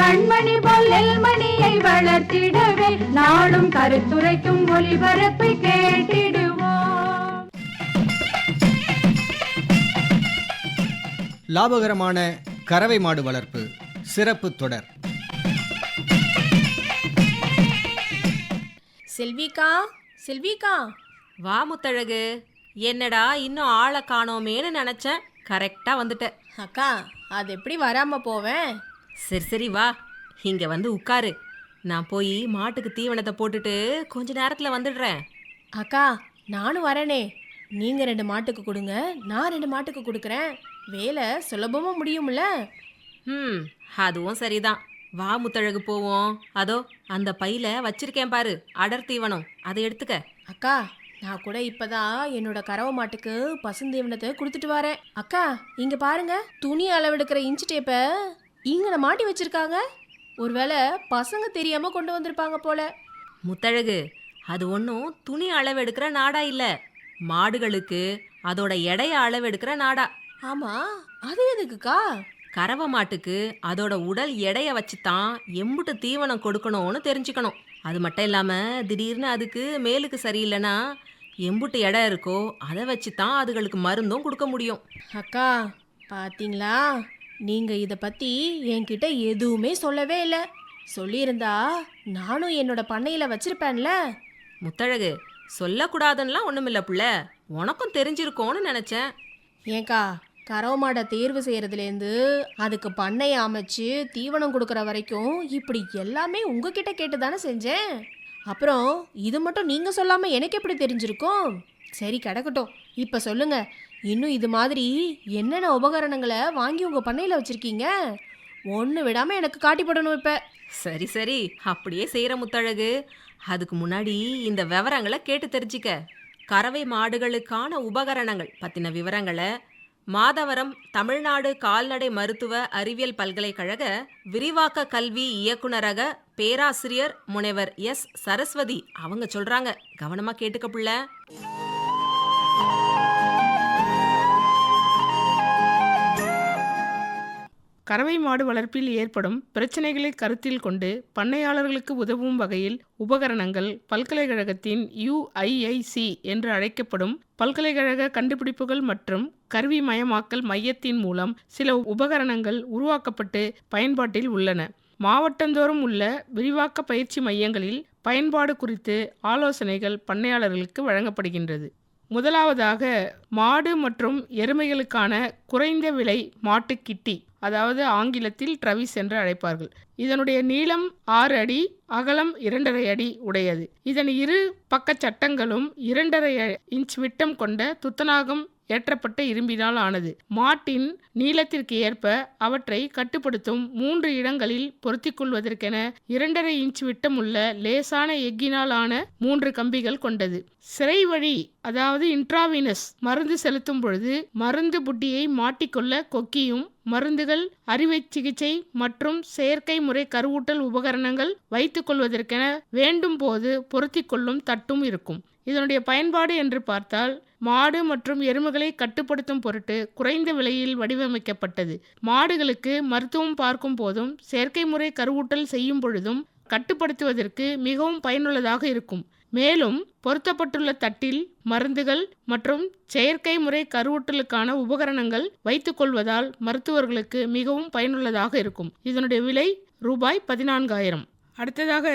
கண்மணி மணியை வளர்த்திடவே நாடும் கருத்துரைக்கும் ஒளிபரப்பை கேட்டிடுவோம். லாபகரமான கறவை மாடு வளர்ப்பு சிறப்பு தொடர். செல்விக்கா செல்விக்கா வா முத்தழகு. என்னடா இன்னும் ஆளை காணோமேன்னு நினச்சேன். கரெக்டாக வந்துட்ட. அக்கா அது எப்படி வராம போவேன்? சரி சரி வா. இங்கே வந்து உட்காரு. நான் போய் மாட்டுக்கு தீவனத்தை போட்டுட்டு கொஞ்ச நேரத்தில் வந்துடுறேன். அக்கா நானும் வரேனே. நீங்க ரெண்டு மாட்டுக்கு கொடுங்க நான் ரெண்டு மாட்டுக்கு கொடுக்குறேன். வேலை சுலபமா முடியும்ல? ம் அதுவும் சரிதான். வா முத்தழகு போவோம். அதோ அந்த பையில வச்சிருக்கேன் பாரு அடர் தீவனம். அதை எடுத்துக்க. அக்கா நான் கூட இப்பதான் என்னோட கறவை மாட்டுக்கு பசுந்தீவனத்தை கொடுத்துட்டு வரேன். அக்கா இங்க பாருங்க துணி அளவெடுக்கிற இன்ச்சு டேப்பை இங்க மாட்டி வச்சிருக்காங்க. ஒருவேளை பசங்க தெரியாம கொண்டு வந்திருப்பாங்க போல. முத்தழகு அது ஒன்றும் துணி அளவெடுக்கிற நாடா இல்லை. மாடுகளுக்கு அதோட எடைய அளவெடுக்கிற நாடா. ஆமா அது எதுக்குக்கா? கறவை மாட்டுக்கு அதோட உடல் எடைய வச்சு தான் எம்புட்டு தீவனம் கொடுக்கணும்னு தெரிஞ்சுக்கணும். அது மட்டும் இல்லாமல் திடீர்னு அதுக்கு மேலுக்கு சரியில்லைன்னா எம்புட்டு எடை இருக்கோ அதை வச்சு தான் அதுகளுக்கு மருந்தும் கொடுக்க முடியும். அக்கா பாத்தீங்களா? நீங்க இத பத்தி என்கிட்ட எதுவுமே சொல்லவே இல்லை. சொல்லியிருந்தா நானும் என்னோட பண்ணையில வச்சிருப்பேன்ல. முத்தழகு சொல்லக்கூடாதுன்னெலாம் ஒன்றுமில்ல புள்ள. உனக்கும் தெரிஞ்சிருக்கோன்னு நினச்சேன். ஏnkா கறவை மாடை தேர்வு செய்யறதுலேருந்து அதுக்கு பண்ணையை அமைச்சு தீவனம் கொடுக்குற வரைக்கும் இப்படி எல்லாமே உங்ககிட்ட கேட்டு தானே செஞ்சேன். அப்புறம் இது மட்டும் நீங்க சொல்லாம எனக்கு எப்படி தெரிஞ்சிருக்கும்? சரி கிடக்கட்டும். இப்ப சொல்லுங்க இன்னும் இது மாதிரி என்னென்ன உபகரணங்களை வாங்கி உங்கள் பண்ணையில் வச்சுருக்கீங்க? ஒன்று விடாமல் எனக்கு காட்டிப்படணும் இப்போ. சரி சரி. அப்படியே செய்கிற முத்தழகு. அதுக்கு முன்னாடி இந்த விவரங்களை கேட்டு தெரிஞ்சிக்க. கறவை மாடுகளுக்கான உபகரணங்கள் பற்றின விவரங்களை மாதவரம் தமிழ்நாடு கால்நடை மருத்துவ அறிவியல் பல்கலைக்கழக விரிவாக்க கல்வி இயக்குனரக பேராசிரியர் முனைவர் எஸ். சரஸ்வதி அவங்க சொல்றாங்க. கவனமா கேட்டுக்க பிள்ளை. கறவை மாடு வளர்ப்பில் ஏற்படும் பிரச்சினைகளை கருத்தில் கொண்டு பண்ணையாளர்களுக்கு உதவும் வகையில் உபகரணங்கள் பல்கலைக்கழகத்தின் யுஐஐசி என்று அழைக்கப்படும் பல்கலைக்கழக கண்டுபிடிப்புகள் மற்றும் கருவி மயமாக்கல் மையத்தின் மூலம் சில உபகரணங்கள் உருவாக்கப்பட்டு பயன்பாட்டில் உள்ளன. மாவட்டந்தோறும் உள்ள விரிவாக்க பயிற்சி மையங்களில் பயன்பாடு குறித்து ஆலோசனைகள் பண்ணையாளர்களுக்கு வழங்கப்படுகின்றது. முதலாவதாக மாடு மற்றும் எருமைகளுக்கான குறைந்த விலை மாட்டுக்கிட்டி. அதாவது ஆங்கிலத்தில் ட்ரவிஸ் என்று அழைப்பார்கள். இதனுடைய நீளம் ஆறு அடி அகலம் இரண்டரை அடி உடையது. இதன் இரு பக்க சட்டங்களும் இரண்டரை இன்ச் விட்டம் கொண்ட துத்தநாகம் ஏற்றப்பட்ட இரும்பினால் ஆனது. மாட்டின் நீளத்திற்கு ஏற்ப அவற்றை கட்டுப்படுத்தும் மூன்று இடங்களில் பொருத்திக் கொள்வதற்கென இரண்டரை இன்ச் விட்டமுள்ள லேசான எஃகினால் ஆன மூன்று கம்பிகள் கொண்டது. சிறை வழி அதாவது இன்ட்ராவினஸ் மருந்து செலுத்தும் பொழுது மருந்து புட்டியை மாட்டிக்கொள்ள கொக்கியும் மருந்துகள் அறுவை சிகிச்சை மற்றும் செயற்கை முறை கருவூட்டல் உபகரணங்கள் வைத்துக் கொள்வதற்கென வேண்டும் போது பொருத்தி கொள்ளும் தட்டும் இருக்கும். இதனுடைய பயன்பாடு என்று பார்த்தால் மாடு மற்றும் எருமைகளை கட்டுப்படுத்தும் பொருட்டு குறைந்த விலையில் வடிவமைக்கப்பட்டது. மாடுகளுக்கு மருத்துவம் பார்க்கும் போதும் செயற்கை முறை கருவூட்டல் செய்யும் பொழுதும் கட்டுப்படுத்துவதற்கு மிகவும் பயனுள்ளதாக இருக்கும். மேலும் பொருத்தப்பட்டுள்ள தட்டில் மருந்துகள் மற்றும் செயற்கை முறை கருவூட்டலுக்கான உபகரணங்கள் வைத்துக்கொள்வதால் மருத்துவர்களுக்கு மிகவும் பயனுள்ளதாக இருக்கும். இதனுடைய விலை ரூபாய் பதினான்காயிரம். அடுத்ததாக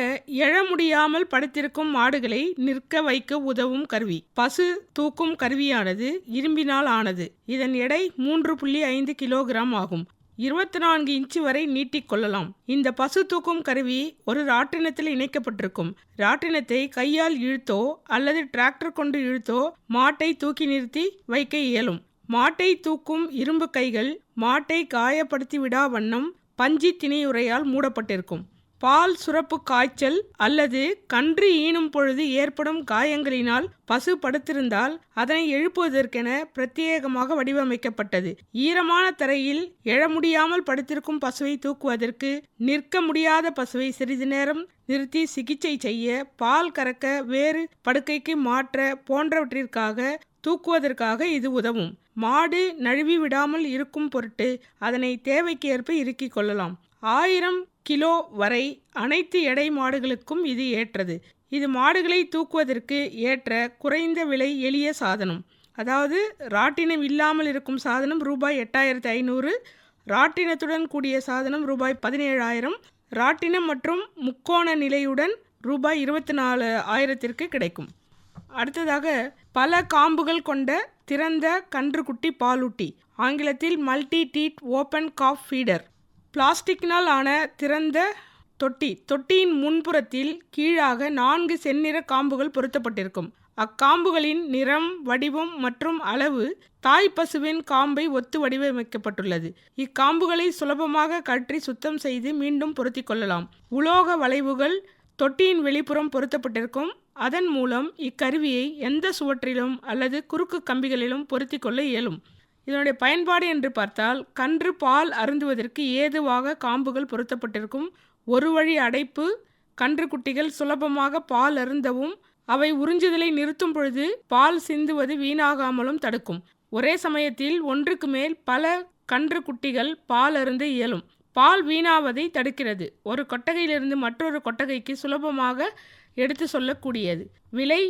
எழ முடியாமல் படுத்திருக்கும் மாடுகளை நிற்க வைக்க உதவும் கருவி. பசு தூக்கும் கருவியானது இரும்பினால் ஆனது. இதன் எடை மூன்று புள்ளி ஐந்து கிலோகிராம் ஆகும். இருபத்தி நான்கு இன்ச்சு வரை நீட்டிக் கொள்ளலாம். இந்த பசு தூக்கும் கருவி ஒரு ராட்டினத்தில் இணைக்கப்பட்டிருக்கும். ராட்டினத்தை கையால் இழுத்தோ அல்லது டிராக்டர் கொண்டு இழுத்தோ மாட்டை தூக்கி நிறுத்தி வைக்க இயலும். மாட்டை தூக்கும் இரும்பு கைகள் மாட்டை காயப்படுத்தி விடா வண்ணம் பஞ்சி திணையுறையால் மூடப்பட்டிருக்கும். பால் சுரப்பு காய்ச்சல் அல்லது கன்று ஈனும் பொழுது ஏற்படும் காயங்களினால் பசு படுத்திருந்தால் அதனை எழுப்புவதற்கென பிரத்யேகமாக வடிவமைக்கப்பட்டது. ஈரமான தரையில் எழ முடியாமல் படுத்திருக்கும் பசுவை தூக்குவதற்கு நிற்க முடியாத பசுவை சிறிது நேரம் நிறுத்தி சிகிச்சை செய்ய பால் கறக்க வேறு படுக்கைக்கு மாற்ற போன்றவற்றிற்காக தூக்குவதற்காக இது உதவும். மாடு நழுவி விடாமல் இருக்கும் பொருட்டு அதனை தேவைக்கு ஏற்ப இறுக்கிக் கொள்ளலாம். ஆயிரம் கிலோ வரை அனைத்து எடை மாடுகளுக்கும் இது ஏற்றது. இது மாடுகளை தூக்குவதற்கு ஏற்ற குறைந்த விலை எளிய சாதனம். அதாவது ராட்டினம் இல்லாமல் இருக்கும் சாதனம் ரூபாய் எட்டாயிரத்தி ஐநூறு ராட்டினத்துடன் கூடிய சாதனம் ரூபாய் பதினேழாயிரம் ராட்டினம் மற்றும் முக்கோண நிலையுடன் ரூபாய் இருபத்தி நாலு ஆயிரத்திற்கு கிடைக்கும். அடுத்ததாக பல காம்புகள் கொண்ட திறந்த கன்றுக்குட்டி பாலூட்டி ஆங்கிலத்தில் multi teat open calf feeder. பிளாஸ்டிக்கினால் ஆன திறந்த தொட்டி தொட்டியின் முன்புறத்தில் கீழாக நான்கு செந்நிற காம்புகள் பொருத்தப்பட்டிருக்கும். அக்காம்புகளின் நிறம் வடிவம் மற்றும் அளவு தாய் பசுவின் காம்பை ஒத்து வடிவமைக்கப்பட்டுள்ளது. இக்காம்புகளை சுலபமாக கற்றி சுத்தம் செய்து மீண்டும் பொருத்தி கொள்ளலாம். உலோக வளைவுகள் தொட்டியின் வெளிப்புறம் பொருத்தப்பட்டிருக்கும். அதன் மூலம் இக்கருவியை எந்த சுவற்றிலும் அல்லது குறுக்கு கம்பிகளிலும் பொருத்திக் கொள்ள இயலும். இதனுடைய பயன்பாடு என்று பார்த்தால் கன்று பால் அருந்துவதற்கு ஏதுவாக காம்புகள் பொருத்தப்பட்டிருக்கும். ஒரு வழி அடைப்பு கன்றுக்குட்டிகள் சுலபமாக பால் அருந்தவும் அவை உறிஞ்சுதலை நிறுத்தும் பொழுது பால் சிந்துவது வீணாகாமலும் தடுக்கும். ஒரே சமயத்தில் ஒன்றுக்கு மேல் பல கன்றுக்குட்டிகள் பால் அருந்த இயலும். பால் வீணாவதை தடுக்கிறது. ஒரு கொட்டகையிலிருந்து மற்றொரு கொட்டகைக்கு சுலபமாக எடுத்து சொல்லக்கூடியது. விலை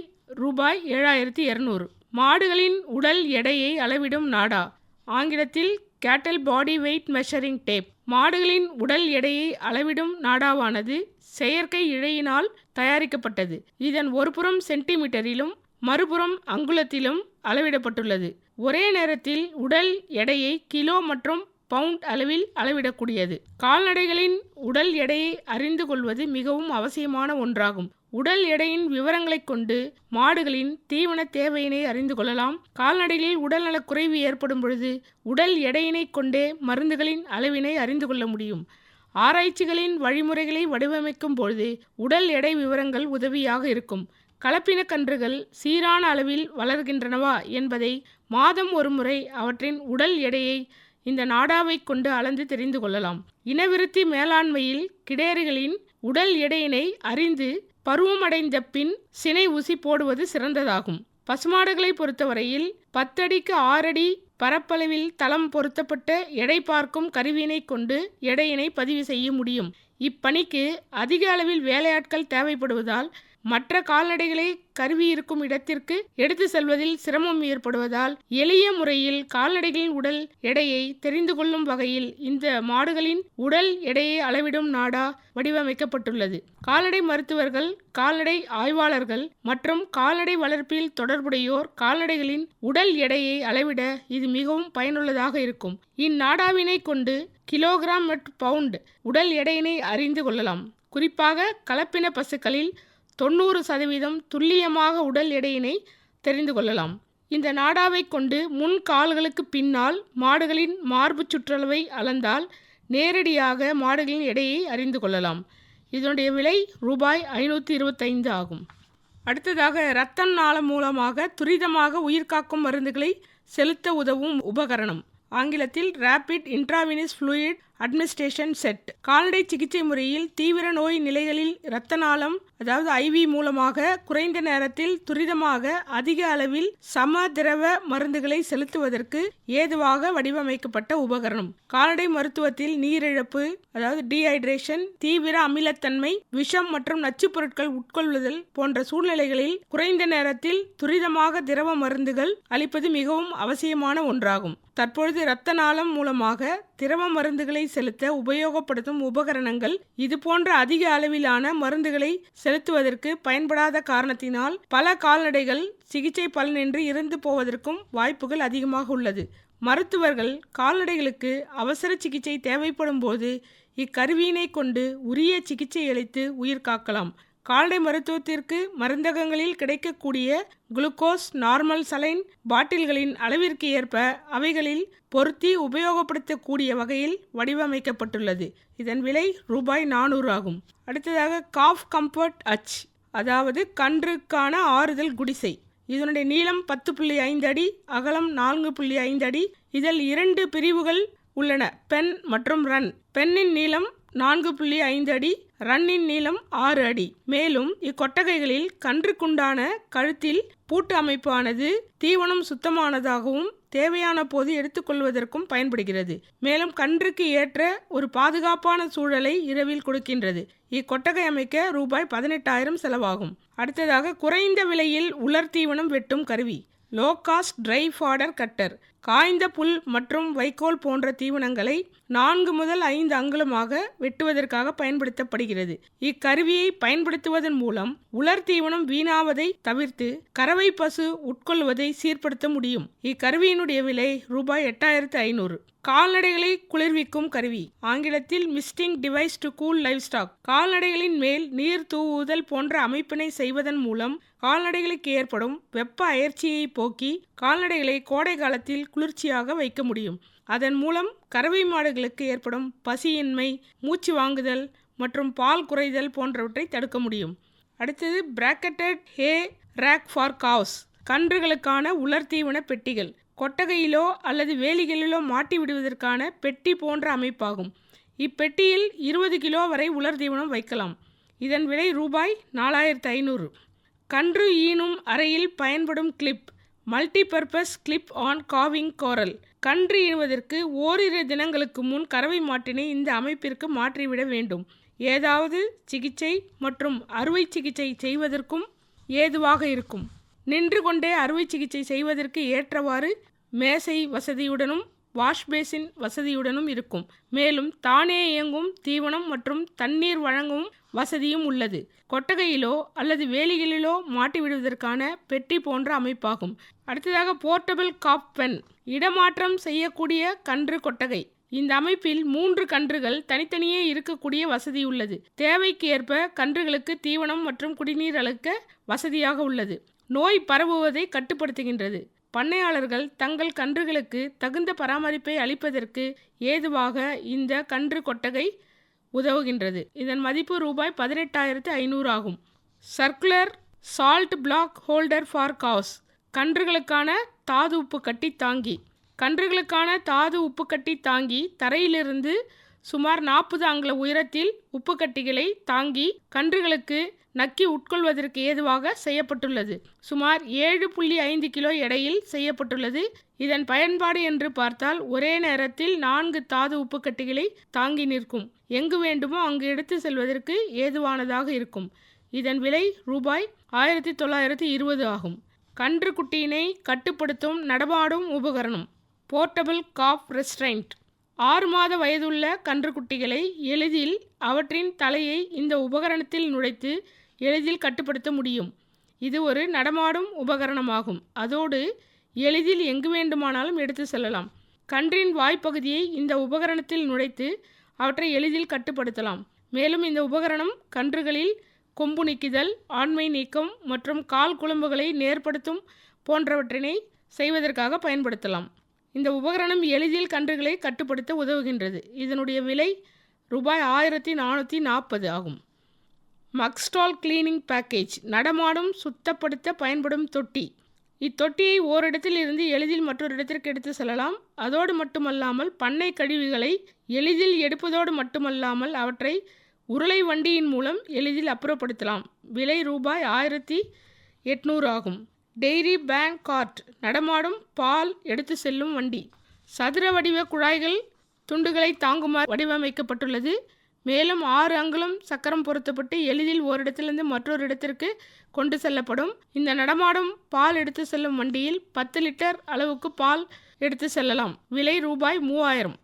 ரூபாய் ஏழாயிரத்தி இரநூறு. மாடுகளின் உடல் எடையை அளவிடும் நாடா. ஆங்கிலத்தில் கேட்டல் பாடி வெயிட் மெஷரிங் டேப். மாடுகளின் உடல் எடையை அளவிடும் நாடாவானது செயற்கை இழையினால் தயாரிக்கப்பட்டது. இதன் ஒருபுறம் சென்டிமீட்டரிலும் மறுபுறம் அங்குலத்திலும் அளவிடப்பட்டுள்ளது. ஒரே நேரத்தில் உடல் எடையை கிலோ மற்றும் பவுண்ட் அளவில் அளவிடக்கூடியது. கால்நடைகளின் உடல் எடையை அறிந்து கொள்வது மிகவும் அவசியமான ஒன்றாகும். உடல் எடையின் விவரங்களைக் கொண்டு மாடுகளின் தீவன தேவையினை அறிந்து கொள்ளலாம். கால்நடைகளில் உடல்நலக் குறைவு ஏற்படும் பொழுது உடல் எடையினை கொண்டே மருந்துகளின் அளவினை அறிந்து கொள்ள முடியும். ஆராய்ச்சிகளின் வழிமுறைகளை வடிவமைக்கும் பொழுது உடல் எடை விவரங்கள் உதவியாக இருக்கும். கலப்பின கன்றுகள் சீரான அளவில் வளர்கின்றனவா என்பதை மாதம் ஒரு முறை அவற்றின் உடல் எடையை இந்த நாடாவை கொண்டு அளந்து தெரிந்து கொள்ளலாம். இனவிருத்தி மேலாண்மையில் கிடேரிகளின் உடல் எடையினை அறிந்து பருவமடைந்த பின் சினை ஊசி போடுவது சிறந்ததாகும். பசுமாடுகளை பொறுத்தவரையில் பத்தடிக்கு ஆறடி பரப்பளவில் தளம் பொருத்தப்பட்ட எடை பார்க்கும் கருவியினை கொண்டு எடையினை பதிவு செய்ய முடியும். இப்பணிக்கு அதிக அளவில் வேலையாட்கள் தேவைப்படுவதால் மற்ற கால்நடைகளை கருவி இருக்கும் இடத்திற்கு எடுத்து செல்வதில் சிரமம் ஏற்படுவதால் எளிய முறையில் கால்நடைகளின் உடல் எடையை தெரிந்து கொள்ளும் வகையில் இந்த மாடுகளின் உடல் எடையை அளவிடும் நாடா வடிவமைக்கப்பட்டுள்ளது. கால்நடை மருத்துவர்கள் கால்நடை ஆய்வாளர்கள் மற்றும் கால்நடை வளர்ப்பில் தொடர்புடையோர் கால்நடைகளின் உடல் எடையை அளவிட இது மிகவும் பயனுள்ளதாக இருக்கும். இந்நாடாவினை கொண்டு கிலோகிராம் மற்றும் பவுண்ட் உடல் எடையினை அறிந்து கொள்ளலாம். குறிப்பாக கலப்பின பசுக்களில் தொண்ணூறு சதவீதம் துல்லியமாக உடல் எடையினை தெரிந்து கொள்ளலாம். இந்த நாடாவை கொண்டு முன் கால்களுக்கு பின்னால் மாடுகளின் மார்பு சுற்றளவை அளந்தால் நேரடியாக மாடுகளின் எடையை அறிந்து கொள்ளலாம். இதனுடைய விலை ரூபாய் ஐநூற்றி இருபத்தைந்து ஆகும். அடுத்ததாக இரத்தம் நாளம் மூலமாக துரிதமாக உயிர்காக்கும் மருந்துகளை செலுத்த உதவும் உபகரணம். ஆங்கிலத்தில் rapid intravenous fluid administration set. கால்நடை சிகிச்சை முறையில் தீவிர நோய் நிலைகளில் இரத்த நாளம் அதாவது ஐவி மூலமாக குறைந்த நேரத்தில் துரிதமாக அதிக அளவில் சம திரவ மருந்துகளை செலுத்துவதற்கு ஏதுவாக வடிவமைக்கப்பட்ட உபகரணம். கால்நடை மருத்துவத்தில் நீரிழப்பு அதாவது டீஹைட்ரேஷன் தீவிர அமிலத்தன்மை விஷம் மற்றும் நச்சுப் பொருட்கள் உட்கொள்ளுதல் போன்ற சூழ்நிலைகளில் குறைந்த நேரத்தில் துரிதமாக திரவ மருந்துகள் அளிப்பது மிகவும் அவசியமான ஒன்றாகும். தற்பொழுது இரத்த நாளம் மூலமாக திரவ மருந்துகளை செலுத்த உபயோகப்படுத்தும் உபகரணங்கள் இது போன்ற அதிக அளவிலான மருந்துகளை செலுத்துவதற்கு பயன்படாத காரணத்தினால் பல கால்நடைகள் சிகிச்சை பலனின்றி இறந்து போவதற்கும் வாய்ப்புகள் அதிகமாக உள்ளது. மருத்துவர்கள் கால்நடைகளுக்கு அவசர சிகிச்சை தேவைப்படும் போது இக்கருவியினை கொண்டு உரிய சிகிச்சை அளித்து உயிர் காக்கலாம். கால்நடை மருத்துவத்திற்கு மருந்தகங்களில் கிடைக்கக்கூடிய குளுக்கோஸ் நார்மல் சலைன் பாட்டில்களின் அளவிற்கு ஏற்ப அவைகளில் பொருத்தி உபயோகப்படுத்தக்கூடிய வகையில் வடிவமைக்கப்பட்டுள்ளது. இதன் விலை ரூபாய் நானூறு ஆகும். அடுத்ததாக காஃப் கம்ஃபர்ட் அச் அதாவது கன்றுக்கான ஆறுதல் குடிசை. இதனுடைய நீளம் பத்து புள்ளி ஐந்து அடி அகலம் நான்கு புள்ளி ஐந்து அடி. இதில் இரண்டு பிரிவுகள் உள்ளன. பெண் மற்றும் ரன். பெண்ணின் நீளம் நான்கு புள்ளி ஐந்து அடி ரன்னின் நீளம் ஆறு அடி. மேலும் இக்கொட்டகைகளில் கன்றுக்குண்டான கழுத்தில் பூட்டு அமைப்பானது தீவனம் சுத்தமானதாகவும் தேவையான போது எடுத்துக்கொள்வதற்கும் பயன்படுகிறது. மேலும் கன்றுக்கு ஏற்ற ஒரு பாதுகாப்பான சூழலை இரவில் கொடுக்கின்றது. இக்கொட்டகை அமைக்க ரூபாய் பதினெட்டாயிரம் செலவாகும். அடுத்ததாக குறைந்த விலையில் உலர் தீவனம் வெட்டும் கருவி. Low cost dry fodder cutter. காய்ந்த புல் மற்றும் வைக்கோல் போன்ற தீவனங்களை நான்கு முதல் ஐந்து அங்குலமாக வெட்டுவதற்காக பயன்படுத்தப்படுகிறது. இக்கருவியை பயன்படுத்துவதன் மூலம் உலர் தீவனம் வீணாவதை தவிர்த்து கறவை பசு உட்கொள்வதை சீர்படுத்த முடியும். இக்கருவியினுடைய விலை ரூபாய் எட்டாயிரத்து ஐநூறு. கால்நடைகளை குளிர்விக்கும் கருவி. ஆங்கிலத்தில் misting device to cool livestock கால்நடைகளின் மேல் நீர் தூவுதல் போன்ற அமைப்பினை செய்வதன் மூலம் கால்நடைகளுக்கு ஏற்படும் வெப்ப அயற்சியை போக்கி கால்நடைகளை கோடை காலத்தில் குளிர்ச்சியாக வைக்க முடியும். அதன் மூலம் கறவை மாடுகளுக்கு ஏற்படும் பசியின்மை மூச்சு வாங்குதல் மற்றும் பால் குறைதல் போன்றவற்றை தடுக்க முடியும். அடுத்தது bracketed hay rack for cows கன்றுகளுக்கான உலர் தீவன பெட்டிகள் கொட்டகையிலோ அல்லது வேலிகளிலோ மாட்டி விடுவதற்கான பெட்டி போன்ற அமைப்பாகும். இப்பெட்டியில் இருபது கிலோ வரை உலர் தீவனம் வைக்கலாம். இதன் விலை ரூபாய் நாலாயிரத்து ஐநூறு. கன்று ஈனும் அறையில் பயன்படும் clip multipurpose clip on calving corral கன்று ஈனுவதற்கு ஓரிரு தினங்களுக்கு முன் கறவை மாட்டினை இந்த அமைப்பிற்கு மாற்றிவிட வேண்டும். ஏதாவது சிகிச்சை மற்றும் அறுவை சிகிச்சை செய்வதற்கும் ஏதுவாக இருக்கும். நின்று கொண்டே அறுவை சிகிச்சை செய்வதற்கு ஏற்றவாறு மேசை வசதியுடனும் வாஷ் பேசின் வசதியுடனும் இருக்கும். மேலும் தானே இயங்கும் தீவனம் மற்றும் தண்ணீர் வழங்கும் வசதியும் உள்ளது. கொட்டகையிலோ அல்லது வேலிகளிலோ மாட்டி விடுவதற்கான பெட்டி போன்ற அமைப்பாகும். அடுத்ததாக போர்ட்டபிள் காப் பென். இடமாற்றம் செய்யக்கூடிய கன்று கொட்டகை. இந்த அமைப்பில் மூன்று கன்றுகள் தனித்தனியே இருக்கக்கூடிய வசதி உள்ளது. தேவைக்கு ஏற்ப கன்றுகளுக்கு தீவனம் மற்றும் குடிநீர் அளிக்க வசதியாக உள்ளது. நோய் பரவுவதை கட்டுப்படுத்துகின்றது. பண்ணையாளர்கள் தங்கள் கன்றுகளுக்கு தகுந்த பராமரிப்பை அளிப்பதற்கு ஏதுவாக இந்த கன்று கொட்டகை உதவுகின்றது. இதன் மதிப்பு ரூபாய் பதினெட்டாயிரத்து ஐநூறு ஆகும். Circular salt block holder for calves. கன்றுகளுக்கான தாது உப்பு கட்டி தாங்கி. கன்றுகளுக்கான தாது உப்பு கட்டி தாங்கி தரையிலிருந்து சுமார் நாற்பது அங்குல உயரத்தில் உப்பு கட்டிகளை தாங்கி கன்றுகளுக்கு நக்கி உட்கொள்வதற்கு ஏதுவாக செய்யப்பட்டுள்ளது. சுமார் ஏழு புள்ளி ஐந்து கிலோ எடையில் செய்யப்பட்டுள்ளது. இதன் பயன்பாடு என்று பார்த்தால் ஒரே நேரத்தில் நான்கு தாது உப்பு கட்டிகளை தாங்கி நிற்கும். எங்கு வேண்டுமோ அங்கு எடுத்து செல்வதற்கு ஏதுவானதாக இருக்கும். இதன் விலை ரூபாய் ஆயிரத்தி தொள்ளாயிரத்தி இருபது ஆகும். கன்று குட்டியினை கட்டுப்படுத்தும் நடமாடும் உபகரணம். போர்ட்டபிள் காப் ரெஸ்ட்ரைண்ட் ஆறு மாத வயதுள்ள கன்றுக்குட்டிகளை எளிதில் அவற்றின் தலையை இந்த உபகரணத்தில் நுழைத்து எளிதில் கட்டுப்படுத்த முடியும். இது ஒரு நடமாடும் உபகரணமாகும். அதோடு எளிதில் எங்கு வேண்டுமானாலும் எடுத்து செல்லலாம். கன்றின் வாய்ப்பகுதியை இந்த உபகரணத்தில் நுழைத்து அவற்றை எளிதில் கட்டுப்படுத்தலாம். மேலும் இந்த உபகரணம் கன்றுகளில் கொம்பு நீக்குதல் ஆண்மை நீக்கம் மற்றும் கால் குழம்புகளை நேர்படுத்தும் போன்றவற்றினை செய்வதற்காக பயன்படுத்தலாம். இந்த உபகரணம் எளிதில் கன்றுகளை கட்டுப்படுத்த உதவுகின்றது. இதனுடைய விலை ரூபாய் ஆயிரத்தி நானூற்றி நாற்பது ஆகும். மக்ஸ்டால் கிளீனிங் பேக்கேஜ் நடமாடும் சுத்தப்படுத்த பயன்படும் தொட்டி. இத்தொட்டியை ஓரிடத்தில் இருந்து எளிதில் மற்றொரு இடத்திற்கு எடுத்து செல்லலாம். அதோடு மட்டுமல்லாமல் பண்ணை கழிவுகளை எளிதில் எடுப்பதோடு மட்டுமல்லாமல் அவற்றை உருளை வண்டியின் மூலம் எளிதில் அப்புறப்படுத்தலாம். விலை ரூபாய் ஆயிரத்தி எட்நூறு ஆகும். டெய்ரி பேங்க் கார்ட் நடமாடும் பால் எடுத்து செல்லும் வண்டி. சதுர வடிவ குழாய்கள் துண்டுகளை தாங்குமாறு வடிவமைக்கப்பட்டுள்ளது. மேலும் ஆறு அங்குலம் சக்கரம் பொருத்தப்பட்டு எளிதில் ஓரிடத்திலிருந்து மற்றொரு இடத்திற்கு கொண்டு செல்லப்படும். இந்த நடமாடும் பால் எடுத்து செல்லும் வண்டியில் பத்து லிட்டர் அளவுக்கு பால் எடுத்து செல்லலாம். விலை ரூபாய் மூவாயிரம்.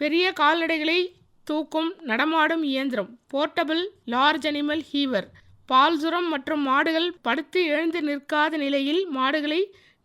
பெரிய கால்நடைகளை தூக்கும் நடமாடும் இயந்திரம். Portable large animal heaver. பால் சுரம் மற்றும் மாடுகள் படுத்து எழுந்து நிற்காத நிலையில் மாடுகளை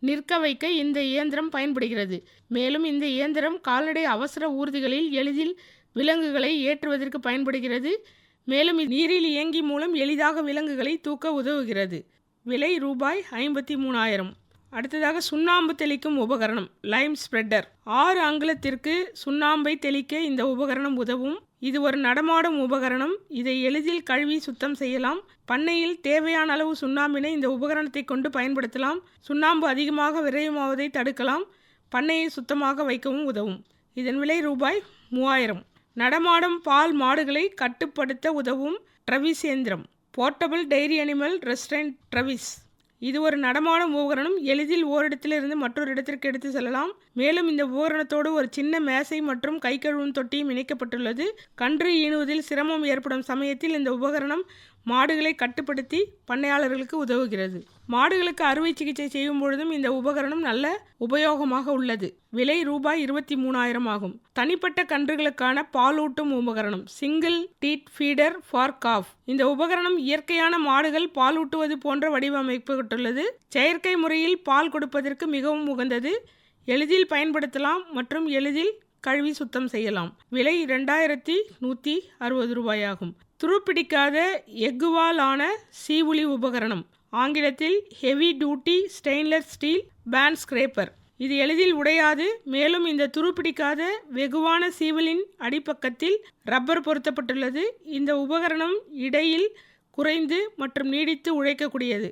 நிற்க வைக்க இந்த இயந்திரம் பயன்படுகிறது. மேலும் இந்த இயந்திரம் கால்நடை அவசர ஊர்திகளில் எளிதில் விலங்குகளை ஏற்றுவதற்கு பயன்படுகிறது. மேலும் நீரில் இயங்கி மூலம் எளிதாக விலங்குகளை தூக்க உதவுகிறது. விலை ரூபாய் ஐம்பத்தி மூணாயிரம். அடுத்ததாக சுண்ணாம்பு தெளிக்கும் உபகரணம் லைம் ஸ்ப்ரெட்டர். ஆறு அங்குலத்திற்கு சுண்ணாம்பை தெளிக்க இந்த உபகரணம் உதவும். இது ஒரு நடமாடும் உபகரணம். இதை எளிதில் கழுவி சுத்தம் செய்யலாம். பண்ணையில் தேவையான அளவு சுண்ணாம்பினை இந்த உபகரணத்தை கொண்டு பயன்படுத்தலாம். சுண்ணாம்பு அதிகமாக விரையுமாவதை தடுக்கலாம். பண்ணையை சுத்தமாக வைக்கவும் உதவும். இதன் விலை ரூபாய் மூவாயிரம். நடமாடும் பால் மாடுகளை கட்டுப்படுத்த உதவும் ட்ரவிஸ் இயந்திரம் portable dairy animal restraint travis. இது ஒரு நடமாடும் உபகரணம். எளிதில் ஓரிடத்திலிருந்து மற்றொரு இடத்திற்கு எடுத்து செல்லலாம். மேலும் இந்த உபகரணத்தோடு ஒரு சின்ன மேசை மற்றும் கை கழுவும் தொட்டியும் இணைக்கப்பட்டுள்ளது. கன்று ஈனுவதில் சிரமம் ஏற்படும் சமயத்தில் இந்த உபகரணம் மாடுகளை கட்டுப்படுத்தி பண்ணையாளர்களுக்கு உதவுகிறது. மாடுகளுக்கு அறுவை சிகிச்சை செய்யும் பொழுதும் இந்த உபகரணம் நல்ல உபயோகமாக உள்ளது. விலை ரூபாய் இருபத்தி மூணாயிரம் ஆகும். தனிப்பட்ட கன்றுகளுக்கான பாலூட்டும் உபகரணம் single teat feeder for calf இந்த உபகரணம் இயற்கையான மாடுகள் பாலூட்டுவது போன்ற வடிவமைக்கப்பட்டுள்ளது. செயற்கை முறையில் பால் கொடுப்பதற்கு மிகவும் உகந்தது. எளிதில் பயன்படுத்தலாம் மற்றும் எளிதில் கழுவி சுத்தம் செய்யலாம். விலை ரெண்டாயிரத்தி நூற்றி அறுபது ரூபாயாகும் துருப்பிடிக்காத எஃகுவால் ஆன சீவுளி உபகரணம். ஆங்கிலத்தில் heavy duty stainless steel band scraper இது எளிதில் உடையாது மேலும் இந்த துருப்பிடிக்காத வெகுவான சீவலின் அடிப்பக்கத்தில் ரப்பர் பொருத்தப்பட்டுள்ளது. இந்த உபகரணம் இடையில் குறைந்து மற்றும் நீடித்து உழைக்கக்கூடியது.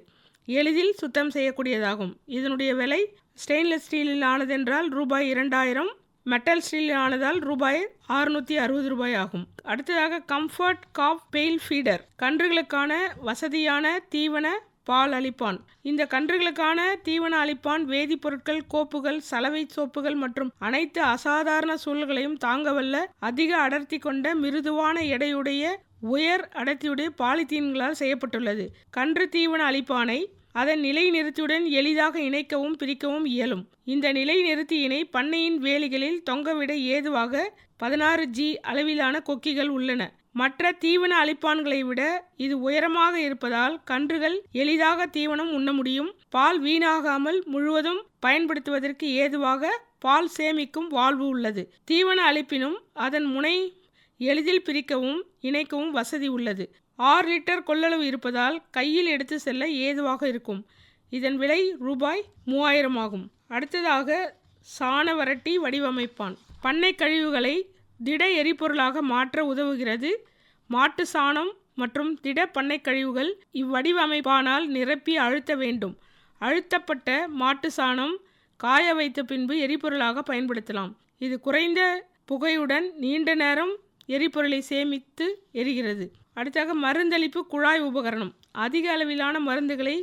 எளிதில் சுத்தம் செய்யக்கூடியதாகும். இதனுடைய விலை ஸ்டெயின்லெஸ் ஸ்டீலில் ஆனதென்றால் ரூபாய் இரண்டாயிரம் மெட்டல் ஸ்டீல் ஆனதால் ரூபாய் அறுநூற்றி அறுபது ரூபாய் ஆகும். அடுத்ததாக கம்ஃபர்ட் காப் பெயில் ஃபீடர் கன்றுகளுக்கான வசதியான தீவன பால் அளிப்பான் இந்த கன்றுகளுக்கான தீவன அளிப்பான் வேதிப்பொருட்கள் கோப்புகள் சலவை சோப்புகள் மற்றும் அனைத்து அசாதாரண சூழல்களையும் தாங்கவல்ல அதிக அடர்த்தி கொண்ட மிருதுவான எடையுடைய உயர் அடர்த்தியுடைய பாலித்தீன்களால் செய்யப்பட்டுள்ளது. கன்று தீவன அளிப்பானை அதன் நிலை நிறுத்தியுடன் எளிதாக இணைக்கவும் பிரிக்கவும் இயலும். இந்த நிலை நிறுத்தியினை பண்ணையின் வேலிகளில் தொங்கவிட ஏதுவாக பதினாறு ஜி அளவிலான கொக்கிகள் உள்ளன. மற்ற தீவன அழிப்பான்களை விட இது உயரமாக இருப்பதால் கன்றுகள் எளிதாக தீவனம் உண்ண முடியும். பால் வீணாகாமல் முழுவதும் பயன்படுத்துவதற்கு ஏதுவாக பால் சேமிக்கும் வாழ்வு உள்ளது. தீவன அழிப்பினும் அதன் முனை எளிதில் பிரிக்கவும் இணைக்கவும் வசதி உள்ளது. ஆறு லிட்டர் கொள்ளளவு இருப்பதால் கையில் எடுத்து செல்ல ஏதுவாக இருக்கும். இதன் விலை ரூபாய் மூவாயிரம் ஆகும். அடுத்ததாக சாண வரட்டி வடிவமைப்பான். பண்ணை கழிவுகளை திட எரிபொருளாக மாற்ற உதவுகிறது. மாட்டு சாணம் மற்றும் திட பண்ணை கழிவுகள் இவ்வடிவமைப்பானால் நிரப்பி அழுத்த வேண்டும். அழுத்தப்பட்ட மாட்டு சாணம் காய வைத்த பின்பு எரிபொருளாக பயன்படுத்தலாம். இது குறைந்த புகையுடன் நீண்ட நேரம் எரிபொருளை சேமித்து எரிகிறது. அடுத்தாக மருந்தளிப்பு குழாய் உபகரணம். அதிக அளவிலான மருந்துகளை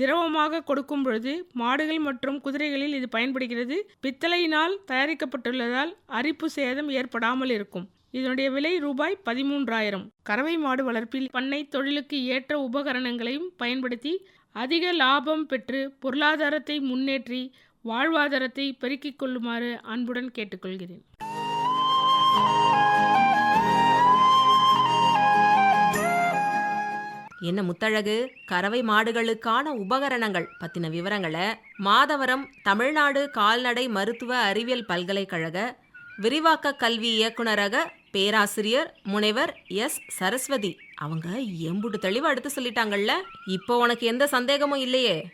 திரவமாக கொடுக்கும் பொழுது மாடுகள் மற்றும் குதிரைகளில் இது பயன்படுகிறது. பித்தளையினால் தயாரிக்கப்பட்டுள்ளதால் அரிப்பு சேதம் ஏற்படாமல் இருக்கும். இதனுடைய விலை ரூபாய் பதிமூன்றாயிரம். கறவை மாடு வளர்ப்பில் பண்ணை தொழிலுக்கு ஏற்ற உபகரணங்களையும் பயன்படுத்தி அதிக லாபம் பெற்று பொருளாதாரத்தை முன்னேற்றி வாழ்வாதாரத்தை பெருக்கிக் கொள்ளுமாறு அன்புடன் கேட்டுக்கொள்கிறேன். என்ன முத்தழகு? கறவை மாடுகளுக்கான உபகரணங்கள் பத்தின விவரங்களை மாதவரம் தமிழ்நாடு கால்நடை மருத்துவ அறிவியல் பல்கலைக்கழக விரிவாக்க கல்வி இயக்குனரக பேராசிரியர் முனைவர் எஸ். சரஸ்வதி. அவங்க எம்புட்டு தெளிவா எடுத்து சொல்லிட்டாங்கல்ல இப்போ உனக்கு எந்த சந்தேகமும் இல்லையே.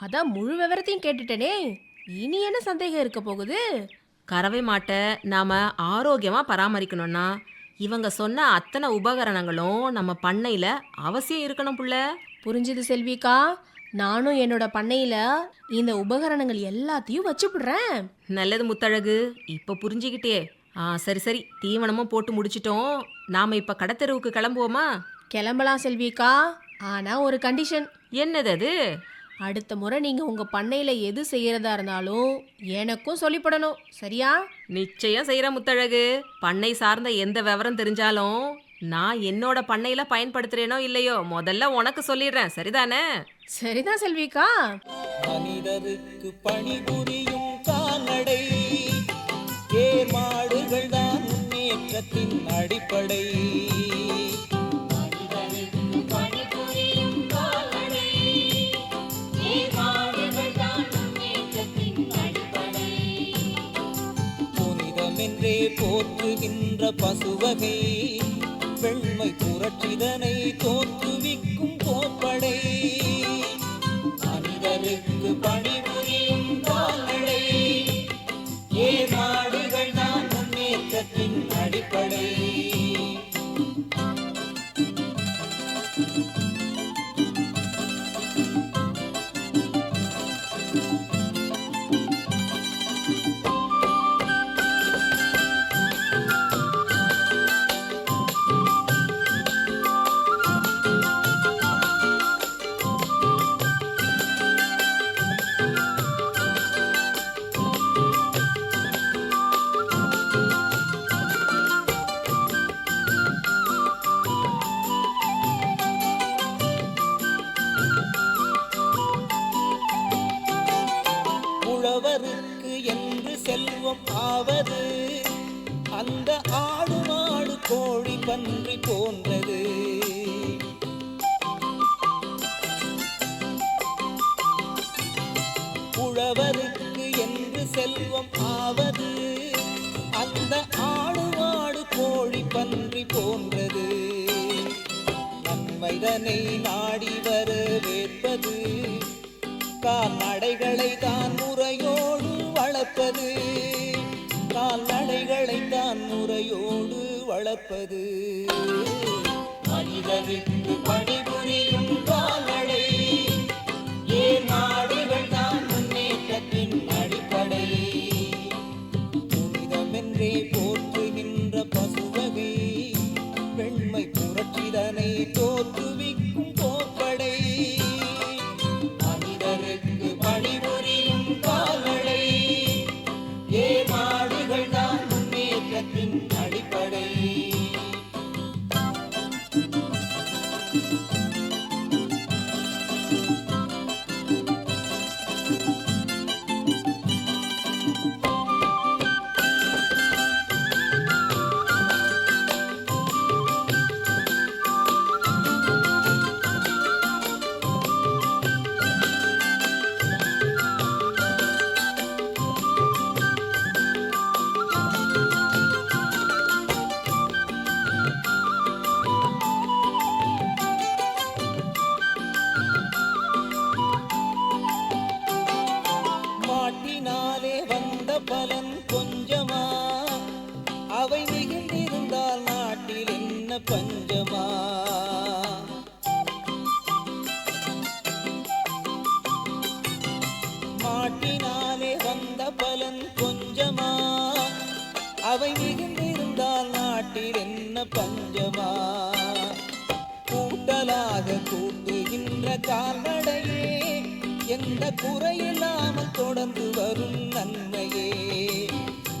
அதான் முழு விவரத்தையும் கேட்டுட்டேனே. இனி என்ன சந்தேகம் இருக்க போகுது? கறவை மாட்டை நாம ஆரோக்கியமா பராமரிக்கணும்னா இவங்க சொன்ன அத்தனை உபகரணங்களும் நம்ம பண்ணையில அவசியம் இருக்கணும் புள்ள. புரிஞ்சுது செல்விக்கா? நானும் என்னோட பண்ணையில இந்த உபகரணங்கள் எல்லாத்தையும் வச்சுப்பிடுறேன். நல்லது முத்தழகு. இப்போ புரிஞ்சுக்கிட்டே ஆ சரி சரி. தீவனமும் போட்டு முடிச்சிட்டோம். நாம இப்ப கடத்தெருவுக்கு கிளம்புவோமா? கிளம்பலாம் செல்விக்கா. ஆனா ஒரு கண்டிஷன் என்னது அது? அடுத்த முறை நீங்க உங்க பண்ணையில எது செய்யறதா இருந்தாலும் எனக்கும் சொல்லிப்படணும். சரியா? நிச்சயம் செய்யற முத்தழகு. பண்ணை சார்ந்த எந்த விவரம் தெரிஞ்சாலும் நான் என்னோட பண்ணையில பயன்படுத்துறேனோ இல்லையோ முதல்ல உனக்கு சொல்லிடுறேன். சரிதானே? சரிதான் செல்விக்கா. மனிதருக்கு பணிபுரியும் கால்நடை ஏர் மாடுகள் தான் முன்னேற்றத்தின் அடிப்படை. போற்றுகின்ற பசுவகை வெண்மை புரட்சிதனை தோற்றுவிக்கும் போப்படை மனிதருக்கு பணிபுரியும் கால்நடை. நாடுகள் தான் முன்னேற்றத்தின் அடிப்படை. கால்நடைகளை தான் முறையோடு வளர்ப்பது. கால்நடைகளை தான் முறையோடு வளர்ப்பது. மனிதருக்கு பணிபுரியும் கால்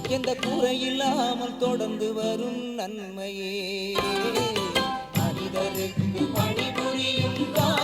எந்த குறையில்லாமல் தொடர்ந்து வரும் நன்மையே. மனிதருக்கு பணிபுரியும் கால்நடை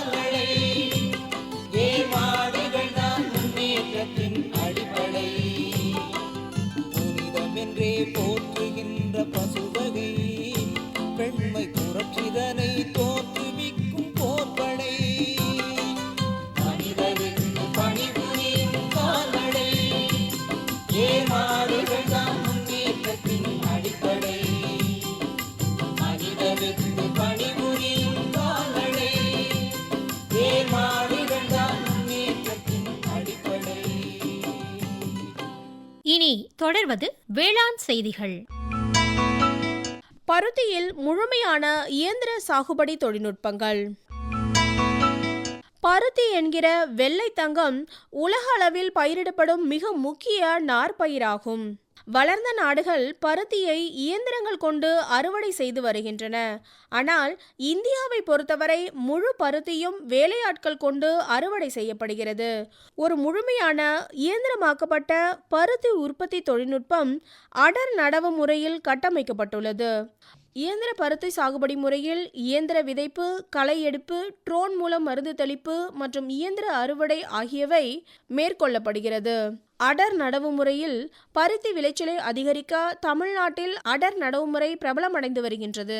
தொடர்வது வேளாண் செய்திகள். பருத்தியில் முழுமையான இயந்திர சாகுபடி தொழில்நுட்பங்கள். பருத்தி என்கிற வெள்ளை தங்கம் உலக அளவில் பயிரிடப்படும் மிக முக்கிய நார்பயிராகும் வளர்ந்த நாடுகள் பருத்தியை இயந்திரங்கள் கொண்டு அறுவடை செய்து வருகின்றன. ஆனால் இந்தியாவை பொறுத்தவரை முழு பருத்தியும் வேலையாட்கள் கொண்டு அறுவடை செய்யப்படுகிறது. ஒரு முழுமையான இயந்திரமாக்கப்பட்ட பருத்தி உற்பத்தி தொழில்நுட்பம் அடர் நடவு முறையில் கட்டமைக்கப்பட்டுள்ளது. இயந்திர பருத்தி சாகுபடி முறையில் இயந்திர விதைப்பு களை எடுப்பு ட்ரோன் மூலம் மருந்து தெளிப்பு மற்றும் இயந்திர அறுவடை ஆகியவை மேற்கொள்ளப்படுகிறது. அடர் நடவு முறையில் பருத்தி விளைச்சலை அதிகரிக்க தமிழ்நாட்டில் அடர் நடவு முறை பிரபலமடைந்து வருகின்றது.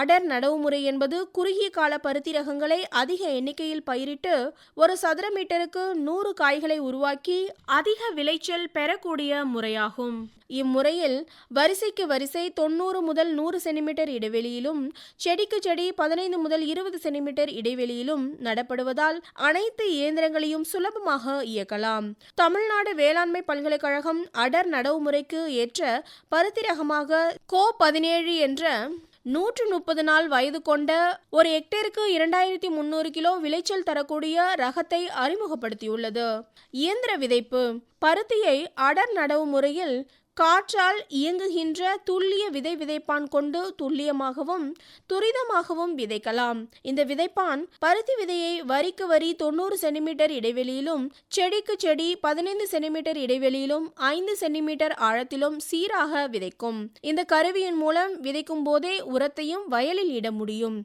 அடர் நடவு முறை என்பது குறுகிய கால பருத்தி ரகங்களை அதிக எண்ணிக்கையில் பயிரிட்டு ஒரு சதுர மீட்டருக்கு நூறு காய்களை உருவாக்கி அதிக விளைச்சல் பெறக்கூடிய முறையாகும். இம்முறையில் வரிசைக்கு வரிசை தொண்ணூறு முதல் நூறு சென்டிமீட்டர் இடைவெளியிலும் செடிக்கு செடி பதினைந்து முதல் இருபது சென்டிமீட்டர் இடைவெளியிலும் நடப்படுவதால் அனைத்து இயந்திரங்களையும் சுலபமாக இயக்கலாம். தமிழ்நாடு வேளாண்மை பல்கலைக்கழகம் அடர் நடவுமுறைக்கு ஏற்ற பருத்தி ரகமாக கோ பதினேழு என்ற நூற்று முப்பது நாள் வயது கொண்ட ஒரு ஹெக்டேருக்கு இரண்டாயிரத்தி முன்னூறு கிலோ விளைச்சல் தரக்கூடிய ரகத்தை அறிமுகப்படுத்தியுள்ளது. இயந்திர விதைப்பு. பருத்தியை அடர் நடவு முறையில் காற்றால் இயங்குகின்ற துல்லிய விதை விதைப்பான் கொண்டு துல்லியமாகவும் துரிதமாகவும் விதைக்கலாம். இந்த விதைப்பான் பருத்தி விதையை வரிக்கு வரி தொண்ணூறு சென்டிமீட்டர் இடைவெளியிலும் செடிக்கு செடி பதினைந்து சென்டிமீட்டர் இடைவெளியிலும் ஐந்து சென்டிமீட்டர் ஆழத்திலும் சீராக விதைக்கும். இந்த கருவியின் மூலம் விதைக்கும் போதே உரத்தையும் வயலில் இட முடியும்.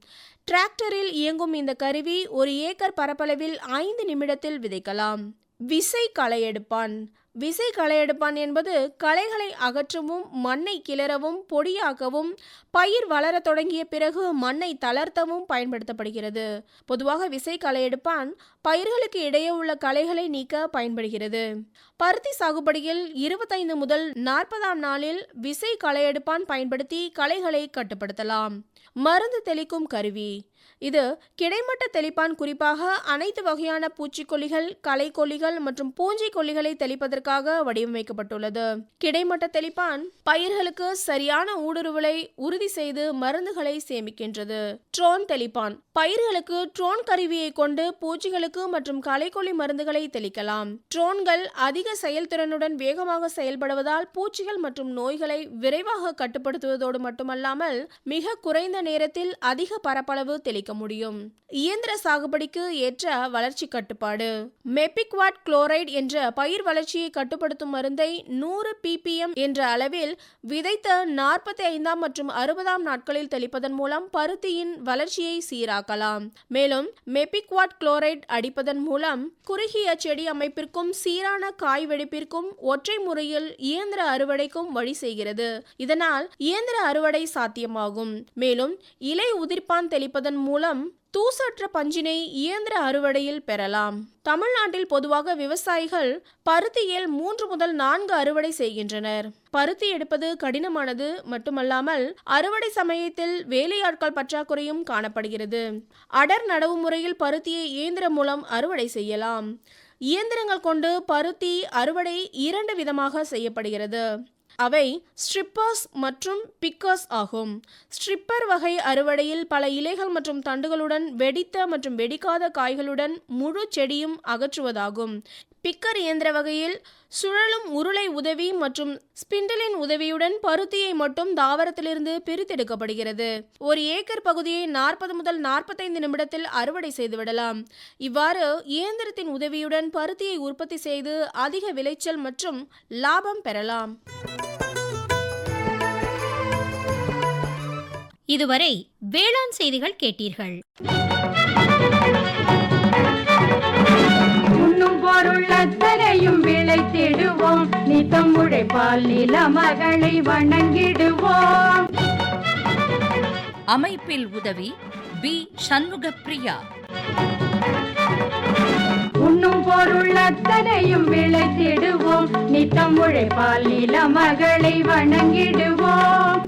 டிராக்டரில் இயங்கும் இந்த கருவி ஒரு ஏக்கர் பரப்பளவில் ஐந்து நிமிடத்தில் விதைக்கலாம். விசை களையெடுப்பான் விசை களையெடுப்பான் என்பது களைகளை அகற்றவும் மண்ணை கிளறவும் பொடியாக்கவும் பயிர் வளரத் தொடங்கிய பிறகு மண்ணை தளர்த்தவும் பயன்படுத்தப்படுகிறது. பொதுவாக விசை களையெடுப்பான் பயிர்களுக்கு இடையே உள்ள களைகளை நீக்க பயன்படுகிறது. பருத்தி சாகுபடியில் இருபத்தைந்து முதல் நாற்பதாம் நாளில் விசை களையெடுப்பான் பயன்படுத்தி களைகளை கட்டுப்படுத்தலாம். மருந்து தெளிக்கும் கருவி. இது கிடைமட்ட தெளிப்பான் குறிப்பாக அனைத்து வகையான பூச்சிக்கொல்லிகள் களைக்கொல்லிகள் மற்றும் பூஞ்சிக்கொல்லிகளை தெளிப்பதற்காக வடிவமைக்கப்பட்டுள்ளது. கிடைமட்ட தெளிப்பான் பயிர்களுக்கு சரியான ஊடுருவலை உறுதி செய்து மருந்துகளை சேமிக்கின்றது. ட்ரோன் தெளிப்பான் பயிர்களுக்கு ட்ரோன் கருவியை கொண்டு பூச்சிகளுக்கு மற்றும் களைக்கொல்லி மருந்துகளை தெளிக்கலாம். ட்ரோன்கள் அதிக செயல்திறனுடன் வேகமாக செயல்படுவதால் பூச்சிகள் மற்றும் நோய்களை விரைவாக கட்டுப்படுத்துவதோடு மட்டுமல்லாமல் மிக குறைந்த நேரத்தில் அதிக பரப்பளவு தெளிக்க முடியும். இயந்திர சாகுபடிக்கு ஏற்ற வளர்ச்சி கட்டுப்பாடு. மெபிக்வாட் குளோரைடு என்ற பயிர் வளர்ச்சியை கட்டுப்படுத்தும் மருந்தை நூறு பிபிஎம் என்ற அளவில் விதைத்த நாற்பத்தி ஐந்தாம் மற்றும் அறுபதாம் நாட்களில் தெளிப்பதன் மூலம் பருத்தியின் வளர்ச்சியை சீராக்கலாம். மேலும் மெபிக்வாட் குளோரைடு அடிப்பதன் மூலம் குறுகிய செடி அமைப்பிற்கும் சீரான காய் வெடிப்பிற்கும் ஒற்றை முறையில் இயந்திர அறுவடைக்கும் வழி செய்கிறது. இதனால் இயந்திர அறுவடை சாத்தியமாகும். மேலும் இலை உதிர்ப்பான் தெளிப்பதன் மூலம் தூசற்ற பஞ்சினை இயந்திர அறுவடையில் பெறலாம். தமிழ்நாட்டில் பொதுவாக விவசாயிகள் பருத்தியில் மூன்று முதல் நான்கு அறுவடை செய்கின்றனர். பருத்தி எடுப்பது கடினமானது மட்டுமல்லாமல் அறுவடை சமயத்தில் வேலையாட்கள் பற்றாக்குறையும் காணப்படுகிறது. அடர் நடவு முறையில் பருத்தியை இயந்திரம் மூலம் அறுவடை செய்யலாம். இயந்திரங்கள் கொண்டு பருத்தி அறுவடை இரண்டு விதமாக செய்யப்படுகிறது. அவை ஸ்ட்ரிப்பர்ஸ் மற்றும் பிக்கர்ஸ் ஆகும். ஸ்ட்ரிப்பர் வகை அறுவடையில் பல இலைகள் மற்றும் தண்டுகளுடன் வெடித்த மற்றும் வெடிக்காத காய்களுடன் முழு செடியும் அகற்றுவதாகும். பிக்கர் இயந்திர வகையில் சுழலும் உருளை உதவி மற்றும் ஸ்பிண்டலின் உதவியுடன் பருத்தியை மட்டும் தாவரத்திலிருந்து பிரித்தெடுக்கப்படுகிறது. ஒரு ஏக்கர் பகுதியை நாற்பது முதல் நாற்பத்தைந்து நிமிடத்தில் அறுவடை செய்துவிடலாம். இவ்வாறு இயந்திரத்தின் உதவியுடன் பருத்தியை உற்பத்தி செய்து அதிக விளைச்சல் மற்றும் லாபம் பெறலாம். இதுவரை வேளாண் செய்திகள் கேட்டீர்கள். அத்தனையும் விளைத்திடுவோம் நித்தம் உழைப்பால் நில மகளை வணங்கிடுவோம். அமைப்பில் உதவி பி சண்முகப்பிரியா. உண்ணும் பொருள் அத்தனையும் விளைத்திடுவோம் நித்தம் உழைப்பால் நில மகளை வணங்கிடுவோம்.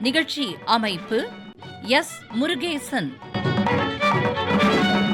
நிகழ்ச்சி அமைப்பு எஸ். முருகேசன்.